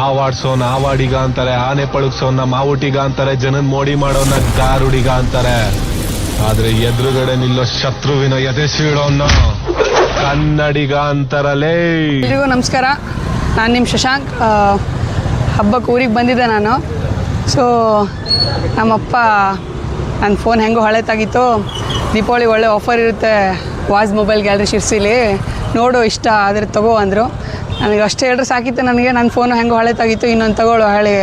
ಆವಾಡ್ಸೋನ್ ಆವಾಡಿಗ ಅಂತಾರೆ ಆನೆ ಪಳಗ್ಸೋನ್ನ ಮಾವುಟಿಗ ಅಂತಾರೆ ಜನನ್ ಮೋಡಿ ಮಾಡೋನ್ನ ಗಾರುಡಿಗ ಅಂತಾರೆ. ಆದ್ರೆ ಎದುರುಗಡೆ ನಿಲ್ಲೋ ಶತ್ರುವಿನ ಎದೆ ಕನ್ನಡಿಗ ಅಂತಾರಲೇ. ಎಲ್ರಿಗೂ ನಮಸ್ಕಾರ. ನಾನು ನಿಮ್ಮ ಶಶಾಂಕ್. ಆ, ಹಬ್ಬಕ್ಕೆ ಊರಿಗೆ ಬಂದಿದ್ದೆ ನಾನು. ಸೊ ನಮ್ಮಪ್ಪ ನನ್ನ ಫೋನ್ ಹೆಂಗೋ ಹಳೆತಾಗಿತ್ತು. ದೀಪಾವಳಿ ಒಳ್ಳೆ ಆಫರ್ ಇರುತ್ತೆ. ವಾಜ್ ಮೊಬೈಲ್ ಗ್ಯಾಲರಿ ಶಿರ್ಸಿಲಿ, ನೋಡು ಇಷ್ಟ, ಆದರೆ ತಗೋ ಅಂದರು. ನನಗೆ ಅಷ್ಟೇ ಹೇಳಿದ್ರೆ ಸಾಕಿತ್ತು ನನಗೆ, ನನ್ನ ಫೋನು ಹೆಂಗೋ ಹಳೆತಾಗಿತ್ತು ಇನ್ನೊಂದು ತಗೊಳ್ಳೋ ಹಳೆ.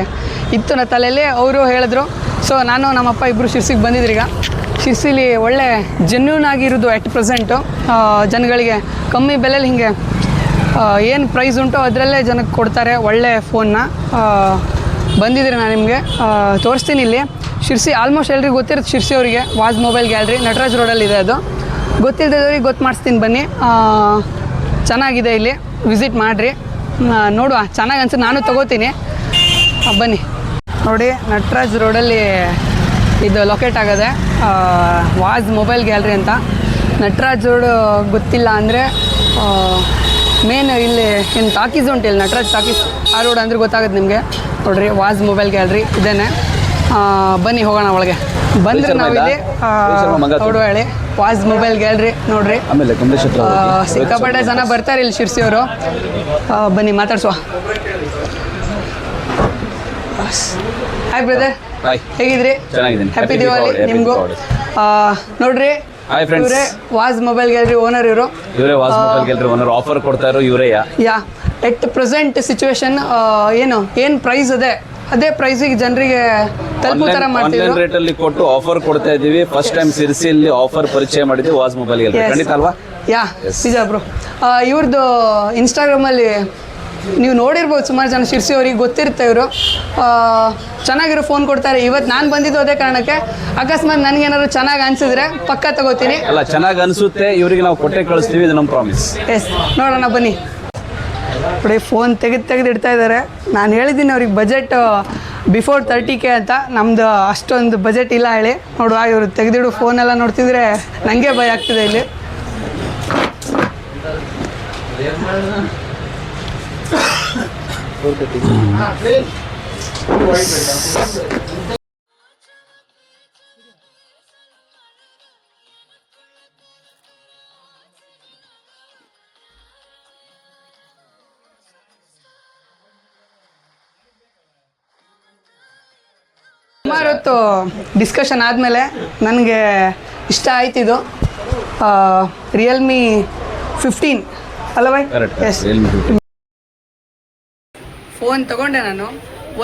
ಇತ್ತು ನನ್ನ ತಲೆಯಲ್ಲಿ, ಅವರು ಹೇಳಿದ್ರು. ಸೊ ನಾನು ನಮ್ಮಪ್ಪ ಇಬ್ಬರು ಶಿರ್ಸಿಗೆ ಬಂದಿದ್ರು ಈಗ. ಶಿರ್ಸಿಲಿ ಒಳ್ಳೆ ಜೆನ್ಯೂನ್ ಆಗಿರೋದು ಎಟ್ ಪ್ರೆಸೆಂಟು ಜನಗಳಿಗೆ ಕಮ್ಮಿ ಬೆಲೆಯಲ್ಲಿ ಹಿಂಗೆ ಏನು ಪ್ರೈಸ್ ಉಂಟು ಅದರಲ್ಲೇ ಜನಕ್ಕೆ ಕೊಡ್ತಾರೆ ಒಳ್ಳೆ ಫೋನ್ನ ಬಂದಿದ್ದೀರಿ ನಾನು ನಿಮಗೆ. ತೋರಿಸ್ತೀನಿ ಇಲ್ಲಿ. ಶಿರ್ಸಿ ಆಲ್ಮೋಸ್ಟ್ ಎಲ್ರಿಗೂ ಗೊತ್ತಿರುತ್ತೆ ಶಿರ್ಸಿ ಅವರಿಗೆ ವಾಜ್ ಮೊಬೈಲ್ ಗ್ಯಾಲ್ರಿ, ನಟರಾಜ್ ರೋಡಲ್ಲಿದೆ ಅದು. ಗೊತ್ತಿಲ್ಲದವ್ರಿಗೆ ಗೊತ್ತು ಮಾಡಿಸ್ತೀನಿ ಬನ್ನಿ. ಚೆನ್ನಾಗಿದೆ ಇಲ್ಲಿ. ವಿಸಿಟ್ ಮಾಡಿರಿ. ನೋಡುವ. ಚೆನ್ನಾಗಿ ಅನ್ಸುತ್ತೆ. ನಾನು ತೊಗೋತೀನಿ. ಬನ್ನಿ. ನೋಡಿ, ನಟರಾಜ್ ರೋಡಲ್ಲಿ ಇದು ಲೊಕೇಟ್ ಆಗೋದೆ. ವಾಜ್ ಮೊಬೈಲ್ ಗ್ಯಾಲ್ರಿ ಅಂತ. ನಟರಾಜ್ ರೋಡ್ ಗೊತ್ತಿಲ್ಲ ಅಂದರೆ ಮೇನ್ ಇಲ್ಲಿ ಏನು ಟಾಕೀಸ್ ಉಂಟು ಇಲ್ಲಿ. ನಟರಾಜ್ ಟಾಕೀಸ್ ಆ ರೋಡ್ ಅಂದ್ರೆ ಗೊತ್ತಾಗುತ್ತೆ ನಿಮಗೆ. ನೋಡ್ರಿ, ವಾಜ್ ಮೊಬೈಲ್ ಗ್ಯಾಲ್ರಿ ಇದೇನೆ. ಬನ್ನಿ ಹೋಗೋಣ ಒಳಗೆ. ಬಂದ್ರೆ ನಾವಿಲ್ಲಿ ನೋಡುವ ಹೇಳಿ ವಾಜ್ ಮೊಬೈಲ್ ಗ್ಯಾಲ್ರಿ ನೋಡ್ರಿ. ಸಿಕ್ಕಾಪಟ್ಟೆ ಜನ ಬರ್ತಾರೆ ಇಲ್ಲಿ ಶಿರ್ಸಿಯವರು. ಬನ್ನಿ ಮಾತಾಡ್ಸುವ. Hi brother. ಹೇಗಿದ್ರಿ. ಹ್ಯಾಪಿ ದಿವಾಲಿ ನಿಮ್ಗೂ. ನೋಡ್ರಿ hi friends Vaz mobile gallery owner ಇವರು. ಇವರೇ Vas mobile gallery owner offer ಕೊಡ್ತಾ ಇರೋ ಇವರೇ ಯಾ? ಎಟ್ ಪ್ರೆಸೆಂಟ್ ಸಿಚುವೇಶನ್ ಏನು ಏನು ಪ್ರೈಸ್ ಅದೇ ಅದೇ ಪ್ರೈಸಿಗೆ ಜನರಿಗೆ ತಲುಪೋ ಆನ್ಲೈನ್ ಮಾಡ್ತಿದ್ರು? ರೇಟ್ ಅಲ್ಲಿ ಕೊಟ್ಟು ಆಫರ್ ಕೊಡ್ತಾ ಇದ್ದೀವಿ. ಫಸ್ಟ್ ಟೈಮ್ ಸಿರಿಸಿಯಲ್ಲಿ ಆಫರ್ ಪರಿಚಯ ಮಾಡಿದ್ವಿ ವಾಸ್ ಮೊಬೈಲ್ Yes. ಖಂಡಿತ ಅಲ್ವಾ? ಯಾ ನಿಜ ಬ್ರೋ. ಇವ್ರದ್ದು ಇನ್ಸ್ಟಾಗ್ರಾಮಲ್ಲಿ ನೀವು ನೋಡಿರ್ಬೋದು ಸುಮಾರು ಜನ ಶಿರ್ಸಿ ಅವ್ರಿಗೆ ಗೊತ್ತಿರುತ್ತೆ ಇವರು. ಚೆನ್ನಾಗಿರೋ ಫೋನ್ ಕೊಡ್ತಾರೆ. ಇವತ್ತು ನಾನು ಬಂದಿದ್ದು ಅದೇ ಕಾರಣಕ್ಕೆ ಅಕಸ್ಮಾತ್ ನನಗೇನಾದ್ರು ಚೆನ್ನಾಗಿ ಅನ್ಸಿದ್ರೆ ಪಕ್ಕ ತಗೋತೀನಿ. ಅಲ್ಲ ಚೆನ್ನಾಗಿ ಅನ್ಸುತ್ತೆ. ಇವರಿಗೆ ನಾವು ಕೊಟ್ಟೆ ಕಳಿಸ್ತೀವಿ ಇದು ನಮ್ಮ ಪ್ರಾಮಿಸ್ ಎಸ್ ನೋಡೋಣ ಬನ್ನಿ. ನೋಡಿ ಫೋನ್ ತೆಗೆದು ತೆಗೆದು ಇಡ್ತಾ ಇದ್ದಾರೆ ನಾನು ಹೇಳಿದ್ದೀನಿ ಅವ್ರಿಗೆ ಬಜೆಟ್ ಬಿಫೋರ್ ತರ್ಟಿ ಕೆ ಅಂತ ನಮ್ದು ಅಷ್ಟೊಂದು ಬಜೆಟ್ ಇಲ್ಲ ಹೇಳಿ. ನೋಡುವ ಇವರು ತೆಗೆದಿಡು ಫೋನೆಲ್ಲ ನೋಡ್ತಿದ್ರೆ ನನಗೆ ಭಯ ಆಗ್ತಿದೆ ಇಲ್ಲಿ. ಸುಮಾರು ಹೊತ್ತು ಡಿಸ್ಕಷನ್ ಆದಮೇಲೆ ನನಗೆ ಇಷ್ಟ ಆಯ್ತಿದು ರಿಯಲ್ಮಿ ಫಿಫ್ಟೀನ್ ಅಲ್ಲ ಬೈ ಎಸ್ ಫೋನ್ ತಗೊಂಡೆ ನಾನು.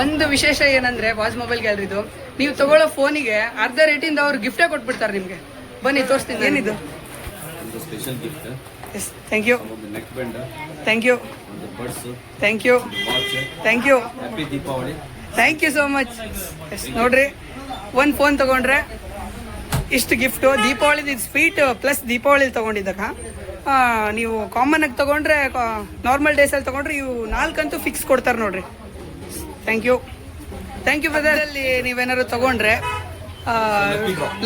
ಒಂದು ವಿಶೇಷ ಏನಂದ್ರೆ ವಾಜ್ ಮೊಬೈಲ್ ಗ್ಯಾಲರಿದು ನೀವು ತಗೊಳ್ಳೋ ಫೋನಿಗೆ ಅರ್ಧ ರೇಟಿಂದ ಅವ್ರು ಗಿಫ್ಟೇ ಕೊಟ್ಬಿಡ್ತಾರೆ ನಿಮಗೆ. ಬನ್ನಿ ತೋರಿಸ್ತೀನಿ. ಏನಿದು? Special gift yes thank you neck thank you thank you thank you happy Deepavali thank you so much yes ನೋಡ್ರಿ ಒಂದು ಫೋನ್ ತಗೊಂಡ್ರೆ ಇಷ್ಟು ಗಿಫ್ಟು ದೀಪಾವಳಿದು ಇದು ಸ್ವೀಟ್ ಪ್ಲಸ್ ದೀಪಾವಳಿ ತಗೊಂಡಿದ್ದಕ್ಕ ಆ, ನೀವು ಕಾಮನ್ ಆಗಿ ತಗೊಂಡ್ರೆ ನಾರ್ಮಲ್ ಡೇಸಲ್ಲಿ ತಗೊಂಡ್ರೆ ಇವು ನಾಲ್ಕಂತೂ ಫಿಕ್ಸ್ ಕೊಡ್ತಾರೆ ನೋಡ್ರಿ. ಥ್ಯಾಂಕ್ ಯು ಥ್ಯಾಂಕ್ ಯು ಬ್ರದರಲ್ಲಿ ನೀವೇನಾದ್ರು ತಗೊಂಡ್ರೆ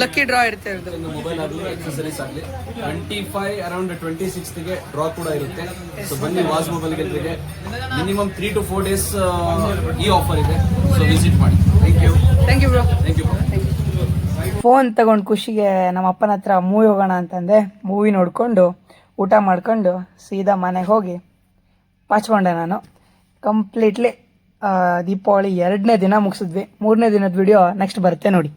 ಲಕ್ಕಿ ಡ್ರಾ ಇರುತ್ತೆ ಒಂದು ಮೊಬೈಲ್ ಆಗಲಿ ಎಕ್ಸಸರೀಸ್ ಆಗಲಿ. ಟ್ವೆಂಟಿ ಫೈವ್ ಅರೌಂಡ್ ಟ್ವೆಂಟಿ ಸಿಕ್ಸ್ತ್ಗೆ ಡ್ರಾ ಕೂಡ ಇರುತ್ತೆ. ಸೊ ಬನ್ನಿ was mobile ಗೆದ್ರಿಗೆ minimum three to four days ಈ ಆಫರ್ ಇದೆ. ಸೊ ವಿಸಿಟ್ ಮಾಡಿ. Thank you thank you bro thank you phone ತಗೊಂಡು ಖುಷಿಗೆ ನಮ್ಮ ಅಪ್ಪನ ಹತ್ರ ಮೂವಿ ಹೋಗೋಣ ಅಂತಂದೆ. ಮೂವಿ ನೋಡಿಕೊಂಡು ಊಟ ಮಾಡ್ಕೊಂಡು ಸೀದಾ ಮನೆಗೆ ಹೋಗಿ ಪಾಚ್ಕೊಂಡೆ ನಾನು. ಕಂಪ್ಲೀಟ್ಲಿ ದೀಪಾವಳಿ ಎರಡನೇ ದಿನ ಮುಗಿಸಿದ್ವಿ. ಮೂರನೇ ದಿನದ ವಿಡಿಯೋ ನೆಕ್ಸ್ಟ್ ಬರುತ್ತೆ ನೋಡಿ.